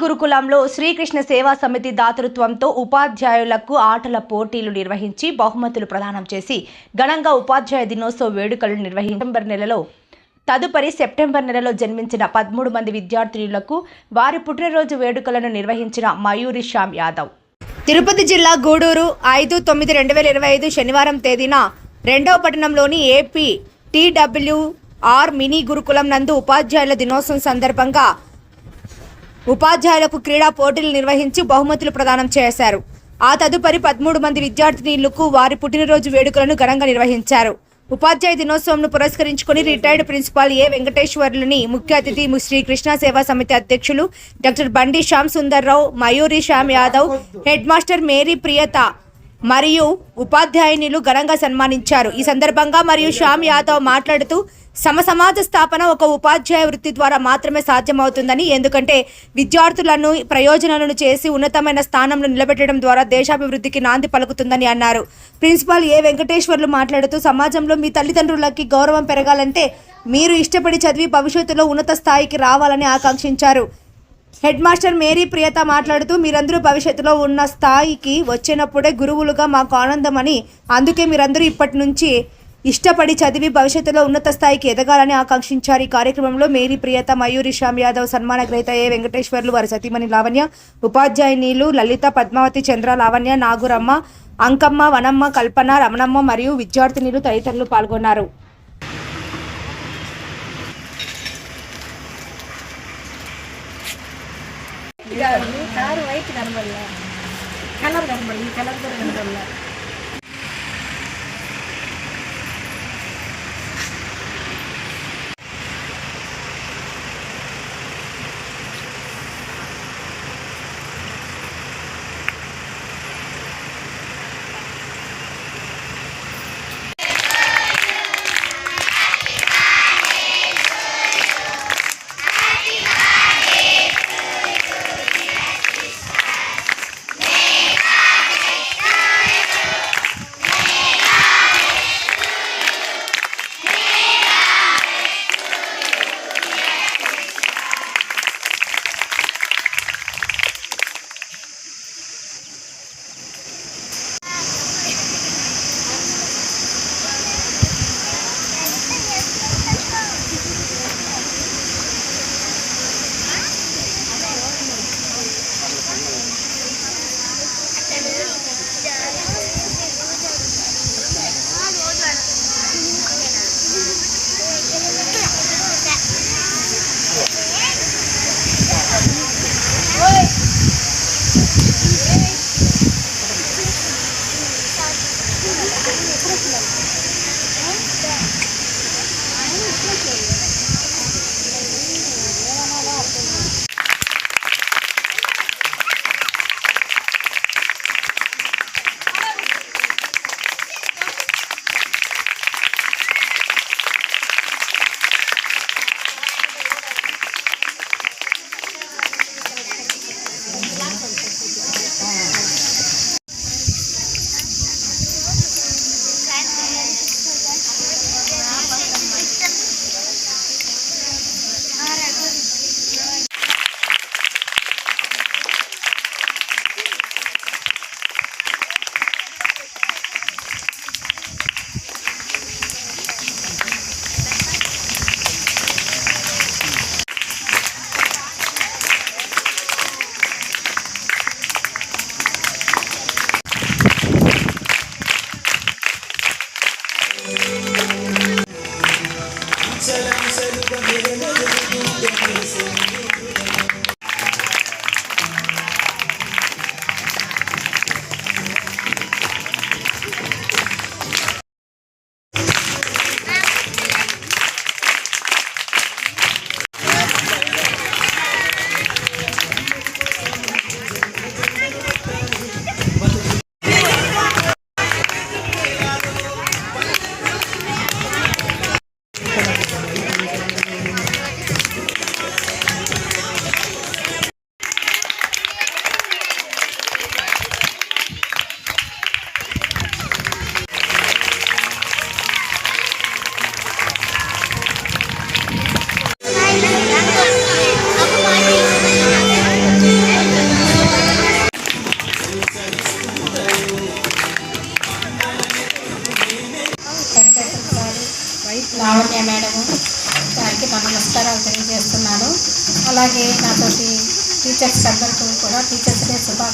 గురుకులంలో శ్రీకృష్ణ సేవా సమితి దాతృత్వంతో ఉపాధ్యాయులకు ఆటల పోటీలు నిర్వహించి బహుమతులు ప్రదానం చేసి ఘనంగా ఉపాధ్యాయ దినోత్సవ వేడుకలు నిర్వహించి సెప్టెంబర్ నెలలో తదుపరి సెప్టెంబర్ నెలలో జన్మించిన పదమూడు మంది విద్యార్థినులకు వారి పుట్టినరోజు వేడుకలను నిర్వహించిన మయూరి శ్యామ్ యాదవ్. తిరుపతి జిల్లా గూడూరు ఐదు తొమ్మిది రెండు వేల ఇరవై ఐదు శనివారం తేదీన రెండవ పట్టణంలోని ఏపీ టీడబ్ల్యూఆర్ మినీ గురుకులం నందు ఉపాధ్యాయుల దినోత్సవం సందర్భంగా ఉపాధ్యాయులకు క్రీడా పోటీలు నిర్వహించి బహుమతులు ప్రదానం చేశారు. ఆ తదుపరి పదమూడు మంది విద్యార్థినీలకు వారి పుట్టినరోజు వేడుకలను ఘనంగా నిర్వహించారు. ఉపాధ్యాయ దినోత్సవంను పురస్కరించుకుని రిటైర్డ్ ప్రిన్సిపాల్ ఏ వెంకటేశ్వర్లని ముఖ్య అతిథి శ్రీ కృష్ణ సేవా సమితి అధ్యక్షులు doctor Bandi Shyam Sundarrao Mayuri Shyam Yadav head master Mary Priyatha మరియు ఉపాధ్యాయునిలు ఘనంగా సన్మానించారు. ఈ సందర్భంగా మరియు శ్యామ్ యాదవ్ మాట్లాడుతూ సమ సమాజ స్థాపన ఒక ఉపాధ్యాయ వృత్తి ద్వారా మాత్రమే సాధ్యమవుతుందని ఎందుకంటే విద్యార్థులను ప్రయోజనాలను చేసి ఉన్నతమైన స్థానంలో నిలబెట్టడం ద్వారా దేశాభివృద్ధికి నాంది పలుకుతుందని అన్నారు. ప్రిన్సిపాల్ ఏ వెంకటేశ్వర్లు మాట్లాడుతూ సమాజంలో మీ తల్లిదండ్రులకి గౌరవం పెరగాలంటే మీరు ఇష్టపడి చదివి భవిష్యత్తులో ఉన్నత స్థాయికి రావాలని ఆకాంక్షించారు. హెడ్ మాస్టర్ మేరీ ప్రియత మాట్లాడుతూ మీరందరూ భవిష్యత్తులో ఉన్న స్థాయికి వచ్చినప్పుడే గురువులుగా మాకు ఆనందమని అందుకే మీరందరూ ఇప్పటి నుంచి ఇష్టపడి చదివి భవిష్యత్తులో ఉన్నత స్థాయికి ఎదగాలని ఆకాంక్షించారు. ఈ కార్యక్రమంలో మేరీ ప్రియత మయూరి శ్యామ్ యాదవ్ సన్మాన గ్రహీత ఏ వెంకటేశ్వర్లు వారి సతీమణి లావణ్య ఉపాధ్యాయునీలు లలిత పద్మావతి చంద్ర లావణ్య నాగురమ్మ అంకమ్మ వనమ్మ కల్పన రమణమ్మ మరియు విద్యార్థినిలు తదితరులు పాల్గొన్నారు.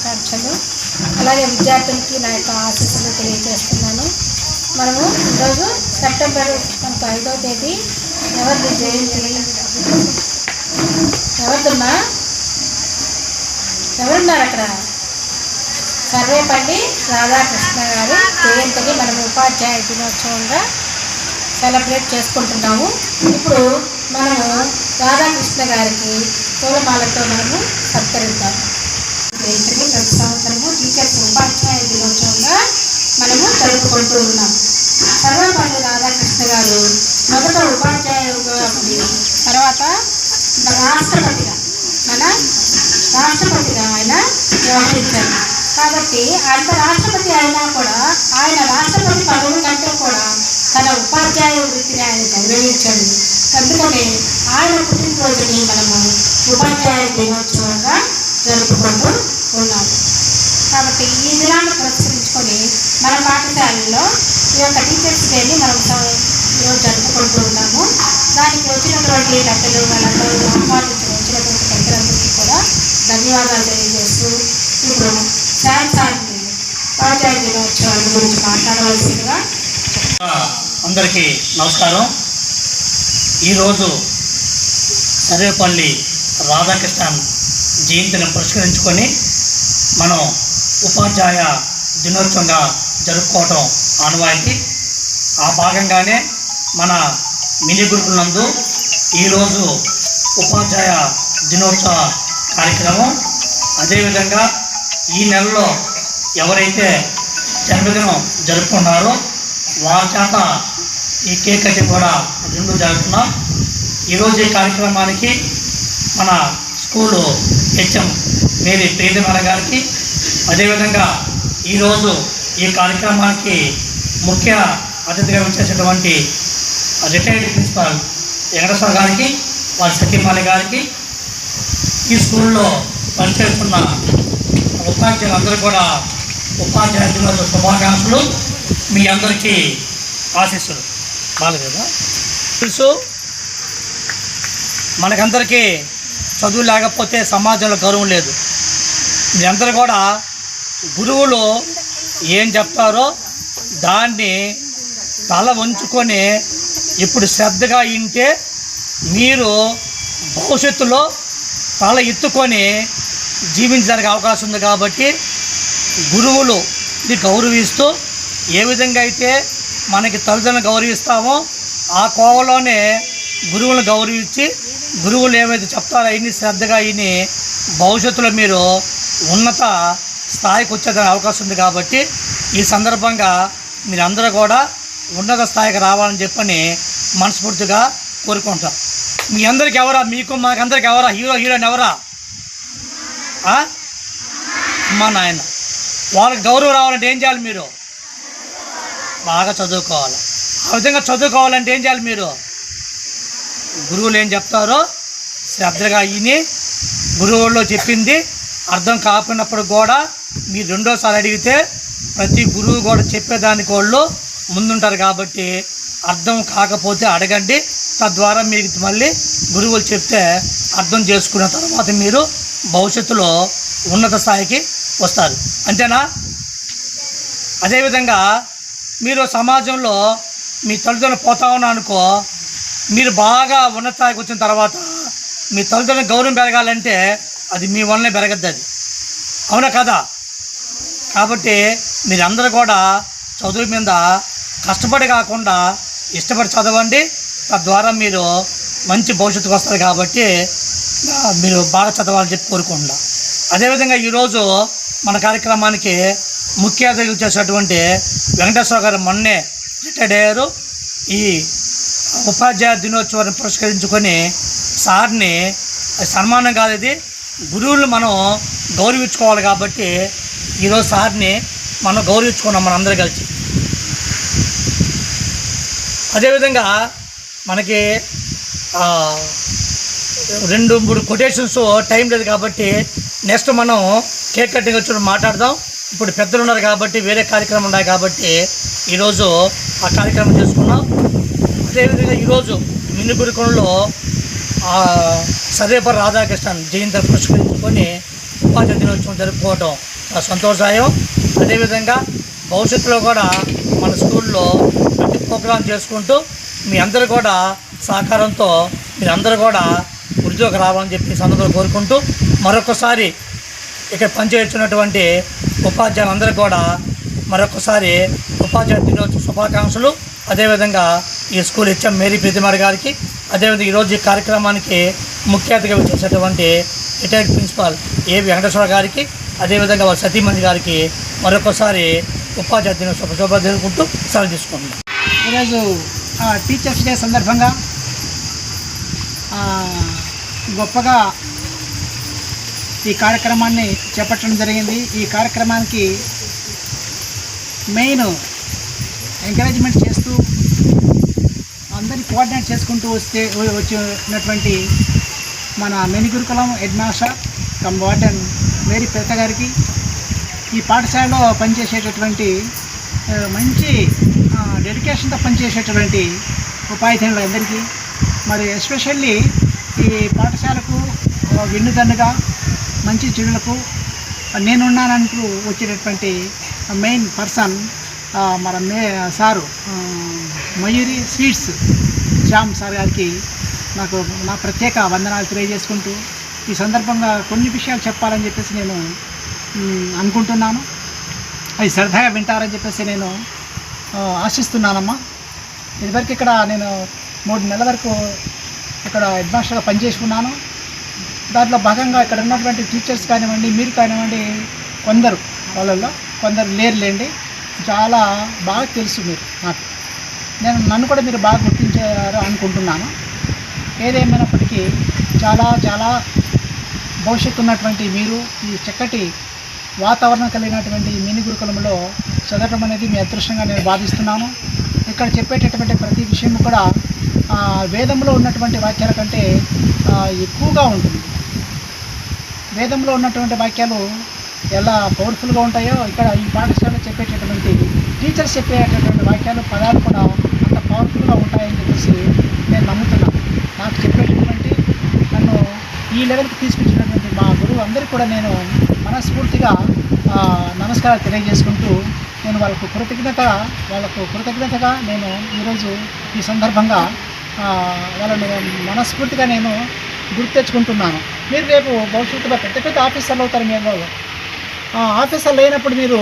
శుభాకాంక్షలు. అలాగే విద్యార్థులకి నా యొక్క ఆశీస్సులు తెలియజేస్తున్నాను. మనము ఈరోజు సెప్టెంబర్ మనకు ఐదో తేదీ ఎవరిది జయంతి? ఎవరిదమ్మా? ఎవరున్నారు అక్కడ? సర్వేపల్లి రాధాకృష్ణ గారి జయంతిని మనం ఉపాధ్యాయ దినోత్సవంగా సెలబ్రేట్ చేసుకుంటున్నాము. ఇప్పుడు మనము రాధాకృష్ణ గారికి పూలమాలతో మనము సత్కరిద్దాం జయంతిని ప్రతి సంవత్సరము టీచర్స్ ఉపాధ్యాయ దినోత్సవంగా మనము ఉన్నాం సర్వేపల్లి రాధాకృష్ణ గారు మొదట ఉపాధ్యాయులుగా తర్వాత రాష్ట్రపతిగా మన రాష్ట్రపతిగా ఆయన వ్యవహరించారు. కాబట్టి అంత రాష్ట్రపతి అయినా కూడా ఆయన రాష్ట్రపతి పదవి కంటే కూడా తన ఉపాధ్యాయ వృత్తిని ఆయన గౌరవించాడు. అందుకనే ఆయన పుట్టినరోజుని మనము ఉపాధ్యాయ దినోత్సవంగా జరుపుకుంటూ ఉన్నాము. కాబట్టి ఈ దినాన్ని పురస్కరించుకొని మన పాఠశాలలో ఈ యొక్క టీచర్స్ డేని మనం ఈరోజు జరుపుకుంటూ ఉన్నాము. దానికి వచ్చినటువంటి పెద్దలు వాళ్ళందరూ ఆహ్వానించిన వచ్చినటువంటి పెద్దలందరికీ కూడా ధన్యవాదాలు తెలియజేస్తూ ఇప్పుడు శాన్ సార్ని ఉపాధ్యాయ దినోత్సవాల గురించి మాట్లాడవలసిందిగా అందరికీ నమస్కారం. ఈరోజు సర్వేపల్లి రాధాకృష్ణన్ జయంతిని పురస్కరించుకొని మనం ఉపాధ్యాయ దినోత్సవంగా జరుపుకోవటం ఆనవాయితీ. ఆ భాగంగానే మన మినీ గ్రూపుల నందు ఈరోజు ఉపాధ్యాయ దినోత్సవ కార్యక్రమం. అదేవిధంగా ఈ నెలలో ఎవరైతే జన్మదినం జరుపుకున్నారో వారి చేత ఈ కేక్ కటింగ్ కూడా రెండు జరుపుతున్నాం. ఈరోజు ఈ కార్యక్రమానికి మన స్కూలు హెచ్ఎం మేరీ ప్రియమణ గారికి అదేవిధంగా ఈరోజు ఈ కార్యక్రమానికి ముఖ్య అతిథిగా వచ్చేసినటువంటి రిటైర్డ్ ప్రిన్సిపాల్ వెంకటేశ్వర గారికి వారి సత్యమాలి గారికి ఈ స్కూల్లో పనిచేస్తున్న ఉపాధ్యాయులందరూ కూడా ఉపాధ్యాయ దినోత్సవ శుభాకాంక్షలు. మీ అందరికీ ఆశిస్తులు బాగా తెలుసు మనకందరికీ చదువు లేకపోతే సమాజంలో గౌరవం లేదు. మీరందరూ కూడా గురువులు ఏం చెప్తారో దాన్ని తల వంచుకొని ఇప్పుడు శ్రద్ధగా ఇంటే మీరు భవిష్యత్తులో తల ఎత్తుకొని జీవించడానికి అవకాశం ఉంది కాబట్టి గురువులు ఇది గౌరవిస్తూ ఏ విధంగా అయితే మనకి తల్లిదండ్రులు గౌరవిస్తామో ఆ కోవలోనే గురువులను గౌరవించి గురువులు ఏమైతే చెప్తారో అవన్నీ శ్రద్ధగా అయిని భవిష్యత్తులో మీరు ఉన్నత స్థాయికి వచ్చేదానికి అవకాశం ఉంది కాబట్టి ఈ సందర్భంగా మీరందరూ కూడా ఉన్నత స్థాయికి రావాలని చెప్పని మనస్ఫూర్తిగా కోరుకుంటాం. మీ అందరికి ఎవరా? మీకు మాకందరికి ఎవరా? హీరో హీరోయిన్ ఎవరా? మా నాయన. వాళ్ళకి గౌరవం రావాలంటే ఏం చేయాలి మీరు? బాగా చదువుకోవాలి. ఆ విధంగా చదువుకోవాలంటే ఏం చేయాలి మీరు? గురువులు ఏం చెప్తారో శ్రద్ధగా విని గురువుల్లో చెప్పింది అర్థం కాకున్నప్పుడు కూడా మీరు రెండోసారి అడిగితే ప్రతి గురువు కూడా చెప్పేదానికి వాళ్ళు ముందుంటారు కాబట్టి అర్థం కాకపోతే అడగండి. తద్వారా మీకు మళ్ళీ గురువులు చెప్తే అర్థం చేసుకున్న తర్వాత మీరు భవిష్యత్తులో ఉన్నత స్థాయికి వస్తారు. అంతేనా? అదేవిధంగా మీరు సమాజంలో మీ తల్లిదండ్రులు పోతా ఉన్నా అనుకో మీరు బాగా ఉన్నత స్థాయికి వచ్చిన తర్వాత మీ తల్లిదండ్రుల గౌరవం పెరగాలంటే అది మీ వల్లనే పెరగద్దు అది. అవునా కదా? కాబట్టి మీరందరూ కూడా చదువు మీద కష్టపడి కాకుండా ఇష్టపడి చదవండి. తద్వారా మీరు మంచి భవిష్యత్తుకు వస్తారు కాబట్టి మీరు బాగా చదవాలని చెప్పి కోరుకుంటున్నా. అదేవిధంగా ఈరోజు మన కార్యక్రమానికి ముఖ్య అతిథులు చేసినటువంటి వెంకటేశ్వర గారు మొన్నే రిటైర్డ్ అయ్యారు. ఈ ఉపాధ్యాయ దినోత్సవాన్ని పురస్కరించుకొని సార్ని సన్మానం కాదు ఇది గురువులు మనం గౌరవించుకోవాలి కాబట్టి ఈరోజు సార్ని మనం గౌరవించుకున్నాం మనందరూ కలిసి. అదేవిధంగా మనకి రెండు మూడు కొటేషన్స్ టైం లేదు కాబట్టి నెక్స్ట్ మనం కేక్ కటింగ్ వచ్చి మాట్లాడదాం. ఇప్పుడు పెద్దలు ఉన్నారు కాబట్టి వేరే కార్యక్రమం ఉన్నాయి కాబట్టి ఈరోజు ఆ కార్యక్రమం చేసుకున్నాం. అదేవిధంగా ఈరోజు మిన్ని గురుకులంలో ఆ రాధాకృష్ణన్ జయంతి పురస్కరించుకొని ఉపాధ్యాయ దినోత్సవం జరుపుకోవడం సంతోషాయం. అదేవిధంగా భవిష్యత్తులో కూడా మన స్కూల్లో ప్రతి ప్రోగ్రాం చేసుకుంటూ మీ అందరూ కూడా సహకారంతో మీరందరూ కూడా ఉద్యోగం రావాలని చెప్పి సందర్భం కోరుకుంటూ మరొకసారి ఇక్కడ పనిచేస్తున్నటువంటి ఉపాధ్యాయులందరూ కూడా మరొకసారి ఉపాధ్యాయ దినోత్సవ శుభాకాంక్షలు. అదేవిధంగా ఈ స్కూల్ హెచ్ఎం మేరీ ప్రతిమారి గారికి అదేవిధంగా ఈరోజు ఈ కార్యక్రమానికి ముఖ్య అతిథిగా చేసేటువంటి రిటైర్డ్ ప్రిన్సిపాల్ ఏ వెంకటేశ్వర గారికి అదేవిధంగా వారి సతీమణి గారికి మరొకసారి ఉపాధ్యాయ దినోత్సవ శుభ సెలవు తీసుకుంటున్నాం. ఈరోజు ఆ, టీచర్స్ డే సందర్భంగా గొప్పగా ఈ కార్యక్రమాన్ని చేపట్టడం జరిగింది. ఈ కార్యక్రమానికి మెయిన్ ఎంకరేజ్మెంట్ చేస్తూ అందరినీ కోఆర్డినేట్ చేసుకుంటూ వస్తే వచ్చినటువంటి మన మెనిగురుకులం head master cum warden Mary పెద్ద గారికి ఈ పాఠశాలలో పనిచేసేటటువంటి మంచి డెడికేషన్తో పనిచేసేటువంటి ఉపాధ్యాయులందరికీ మరి ఎస్పెషల్లీ ఈ పాఠశాలకు ఆ, వెన్నుదన్నుగా మంచి చెడులకు నేనున్నానంటూ వచ్చేటటువంటి మెయిన్ పర్సన్ మన మే సారు మయూరి స్వీట్స్ శ్యామ్ సార్ గారికి నాకు నా ప్రత్యేక వందనాలు తెలియజేసుకుంటూ ఈ సందర్భంగా కొన్ని విషయాలు చెప్పాలని చెప్పేసి నేను అనుకుంటున్నాను. అవి సరదాగా వింటారని చెప్పేసి నేను ఆశిస్తున్నానమ్మా. ఇదివరకు ఇక్కడ నేను మూడు నెలల వరకు ఇక్కడ హెడ్ మాస్టర్గా పనిచేసుకున్నాను. దాంట్లో భాగంగా ఇక్కడ ఉన్నటువంటి టీచర్స్ కానివ్వండి మీరు కానివ్వండి కొందరు వాళ్ళల్లో కొందరు లేరులేండి. చాలా బాగా తెలుసు మీరు నాకు. నేను నన్ను కూడా మీరు బాగా గుర్తించారు అనుకుంటున్నాను. ఏదేమైనప్పటికీ చాలా చాలా భవిష్యత్తు ఉన్నటువంటి మీరు ఈ చక్కటి వాతావరణం కలిగినటువంటి మిని గురుకులంలో చదవడం అనేది మీ అదృష్టంగా నేను భావిస్తున్నాను. ఇక్కడ చెప్పేటటువంటి ప్రతి విషయం కూడా వేదంలో ఉన్నటువంటి వాక్యాల కంటే ఎక్కువగా ఉంటుంది. వేదంలో ఉన్నటువంటి వాక్యాలు ఎలా పవర్ఫుల్గా ఉంటాయో ఇక్కడ ఈ పాఠశాలలో చెప్పేటటువంటి టీచర్స్ చెప్పేటటువంటి వాక్యాలు పదాలు కూడా అంత పవర్ఫుల్గా ఉంటాయని చెప్పేసి నేను నమ్ముతున్నాను నాకు చెప్పేటటువంటి నన్ను ఈ లెవెల్కి తీసుకొచ్చినటువంటి మా గురువు అందరికీ కూడా నేను మనస్ఫూర్తిగా నమస్కారాలు తెలియజేసుకుంటూ నేను వాళ్ళకు కృతజ్ఞత వాళ్ళకు కృతజ్ఞతగా నేను ఈరోజు ఈ సందర్భంగా వాళ్ళని మనస్ఫూర్తిగా నేను గుర్తు తెచ్చుకుంటున్నాను. మీరు రేపు భవిష్యత్తులో పెద్ద పెద్ద ఆఫీసర్లు అవుతారు మీరు ఆ, ఆఫీసర్లు లేనప్పుడు మీరు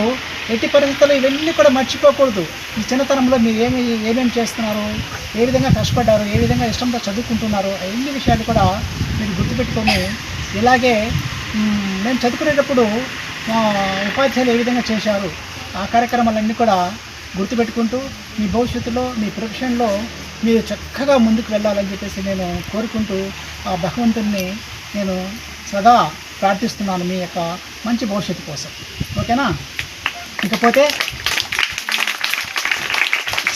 ఎట్టి పరిస్థితుల్లో ఇవన్నీ కూడా మర్చిపోకూడదు. ఈ చిన్నతనంలో మీరు ఏమి ఏమేమి చేస్తున్నారు ఏ విధంగా కష్టపడ్డారు ఏ విధంగా ఇష్టంతో చదువుకుంటున్నారు అన్ని విషయాలు కూడా మీరు గుర్తుపెట్టుకొని ఇలాగే మేము చదువుకునేటప్పుడు మా ఉపాధ్యాయులు ఏ విధంగా చేశారు ఆ కార్యక్రమాలన్నీ కూడా గుర్తుపెట్టుకుంటూ మీ భవిష్యత్తులో మీ ప్రొఫెషన్లో మీరు చక్కగా ముందుకు వెళ్ళాలని చెప్పేసి నేను కోరుకుంటూ ఆ భగవంతుడిని నేను సదా ప్రార్థిస్తున్నాను మీ యొక్క మంచి భవిష్యత్తు కోసం. ఓకేనా? ఇకపోతే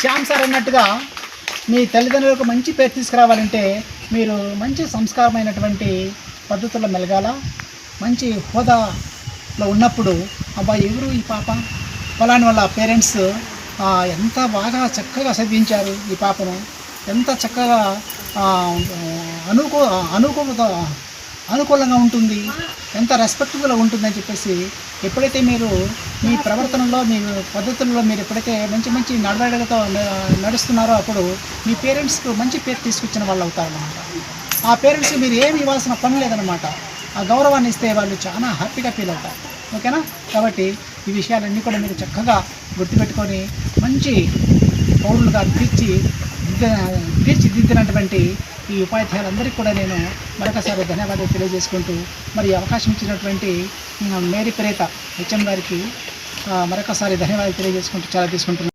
శ్యామ్ సార్ అన్నట్టుగా మీ తల్లిదండ్రులకు మంచి పేరు తీసుకురావాలంటే మీరు మంచి సంస్కారమైనటువంటి పద్ధతుల్లో మెలగాల? మంచి హోదాలో ఉన్నప్పుడు అబ్బా ఎవరు ఈ పాప? ఫలాని వాళ్ళ పేరెంట్స్ ఎంత బాగా చక్కగా చదివించారు ఈ పాపను? ఎంత చక్కగా అనుకో అనుకూ అనుకూలత అనుకూలంగా ఉంటుంది. ఎంత రెస్పెక్టబుల్గా ఉంటుందని చెప్పేసి ఎప్పుడైతే మీరు మీ ప్రవర్తనలో మీ పద్ధతుల్లో మీరు ఎప్పుడైతే మంచి మంచి నడవడికతో నడుస్తున్నారో అప్పుడు మీ పేరెంట్స్కు మంచి పేరు తీసుకొచ్చిన వాళ్ళు అవుతారన్నమాట. ఆ పేరెంట్స్కి మీరు ఏమి ఇవ్వాల్సిన పని లేదనమాట ఆ గౌరవాన్ని ఇస్తే వాళ్ళు చాలా హ్యాపీగా ఫీల్ అవుతారు. ఓకేనా కాబట్టి ఈ విషయాలన్నీ కూడా మీరు చక్కగా గుర్తుపెట్టుకొని మంచి పౌరులుగా తీర్చి తీర్చిదిద్దినటువంటి ఈ ఉపాధ్యాయులందరికీ కూడా నేను మరొకసారి ధన్యవాదాలు తెలియజేసుకుంటూ మరి అవకాశం ఇచ్చినటువంటి మేరీ ప్రేత హెచ్ఎం గారికి మరొకసారి ధన్యవాదాలు తెలియజేసుకుంటూ చాలా తీసుకుంటున్నాను.